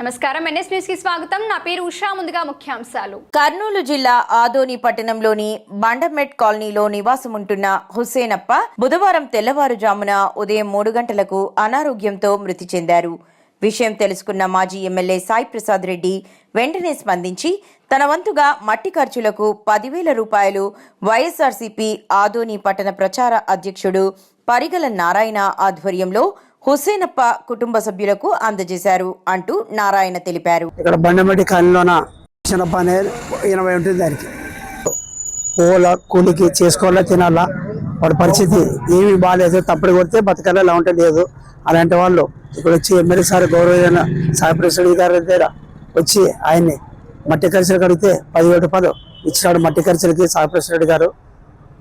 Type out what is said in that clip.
నమస్కారం. ఎన్ఎస్ న్యూస్కి స్వాగతం. నా పేరు ఉషా. ముందుగా ముఖ్యాంశాలు. కర్నూలు జిల్లా ఆదోని పట్టణంలోని బండమెట్ కాలనీలో నివాసముంటున్న హుస్సేనప్ప బుధవారం తెల్లవారుజామున ఉదయం మూడు గంటలకు అనారోగ్యంతో మృతి చెందారు. విషయం తెలుసుకున్న మాజీ ఎమ్మెల్యే సాయి ప్రసాద్ రెడ్డి వెంటనే స్పందించి తన వంతుగా మట్టి ఖర్చులకు పదివేల రూపాయలు వైఎస్ఆర్సీపీ ఆదోని పట్టణ ప్రచార అధ్యక్షుడు పరిగల నారాయణ ఆధ్వర్యంలో హుసేనప్ప కుటుంబ సభ్యులకు అందజేశారు అంటూ నారాయణ తెలిపారు. ఇక్కడ బండమటి కాలనీలోన హుసేనప్ప అనేది ఎనభై ఉంటుంది దానికి పోల కూలికి చేసుకోవాలా తినాలా వాడి పరిస్థితి ఏమీ బాగాలేదు తప్పుడు కొడితే బతకాలా ఇలా ఉంటే లేదు అలాంటి వాళ్ళు ఇక్కడ వచ్చి ఎమ్మెల్యే సార్ గౌరవ సాయిప్రసాద్ గారి దగ్గర వచ్చి ఆయన్ని మట్టి ఖర్చులు కడిగితే పదివేల రూపాయలు ఇచ్చినాడు మట్టి ఖర్చులకి సాయిప్రసాద్ గారు.